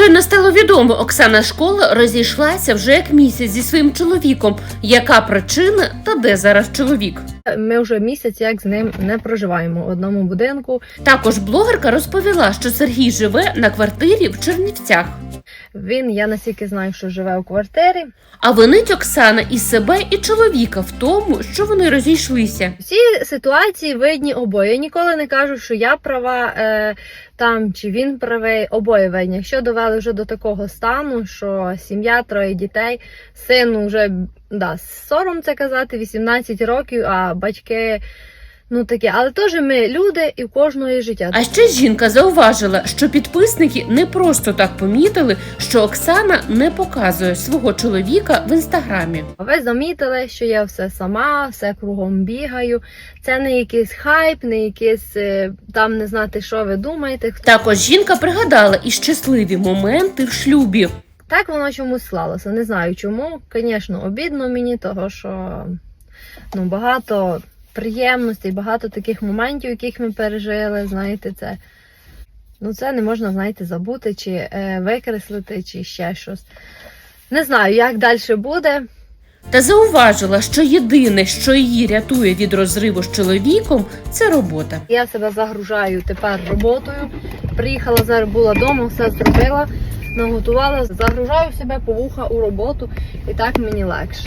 щойно стало відомо, Оксана Школа розійшлася вже як місяць зі своїм чоловіком. Яка причина та де зараз чоловік? Ми вже місяць як з ним не проживаємо в одному будинку. Також блогерка розповіла, що Сергій живе на квартирі в Чернівцях. Він, я настільки знаю, що живе у квартирі. А винить Оксана і себе, і чоловіка в тому, що вони розійшлися. Всі ситуації видні обоє. Я ніколи не кажу, що я права е, там чи він правий, обоє видні. Якщо довели вже до такого стану, що сім'я, троє дітей, сину вже да, сором це казати, 18 років, а батьки. Ну таке, але теж ми люди і в кожного є життя. А ще жінка зауважила, що підписники не просто так помітили, що Оксана не показує свого чоловіка в інстаграмі. Ви замітили, що я все сама, все кругом бігаю. Це не якийсь хайп, не якийсь е, там не знати, що ви думаєте. Хто Також жінка пригадала і щасливі моменти в шлюбі. так воно чомусь склалося. Не знаю чому. Звісно, обідно мені, того що ну багато приємностей, багато таких моментів, яких ми пережили. Знаєте, це. Ну, це не можна, знаєте, забути, чи е, викреслити, чи ще щось. Не знаю, як далі буде. Та зауважила, що єдине, що її рятує від розриву з чоловіком, це робота. Я себе загружаю тепер роботою. Приїхала зараз, була вдома, все зробила, наготувала, загружаю себе по вуха у роботу, і так мені легше.